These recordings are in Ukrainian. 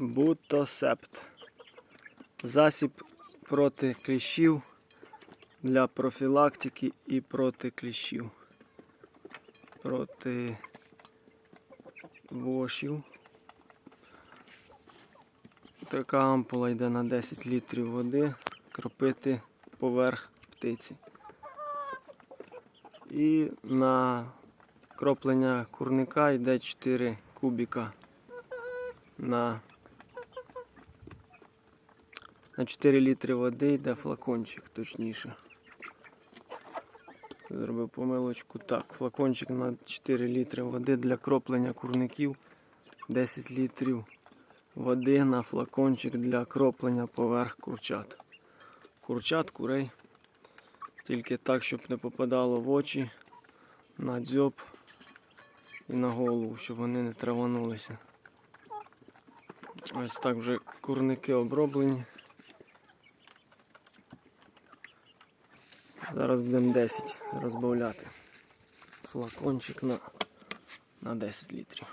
Бутосепт. Засіб проти кліщів для профілактики і проти кліщів. Проти вошів. Така ампула йде на 10 літрів води, кропити поверх птиці. І на кроплення курника йде 4 кубіка на, на 4 літри води йде флакончик, точніше. Зробив помилочку. Так, флакончик на 4 літри води для кроплення курників. 10 літрів води на флакончик для кроплення поверх курчат. Курчат, курей. Тільки так, щоб не попадало в очі, на дзьоб і на голову, щоб вони не траванулися. Ось так вже курники оброблені. Зараз будемо 10 розбавляти. Флакончик на, на 10 літрів.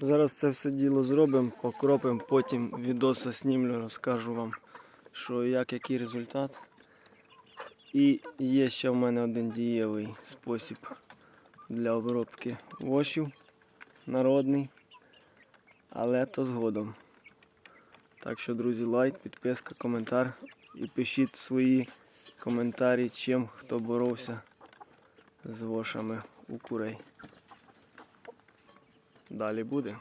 Зараз це все діло зробимо, покропимо, потім відоса знімлю, розкажу вам, що як, який результат. І є ще в мене один дієвий спосіб для обробки вошів народний, але то згодом. Так що, друзі, лайк, підписка, коментар і пишіть свої коментарі, чим хто боровся з вошами у курей. Далі буде.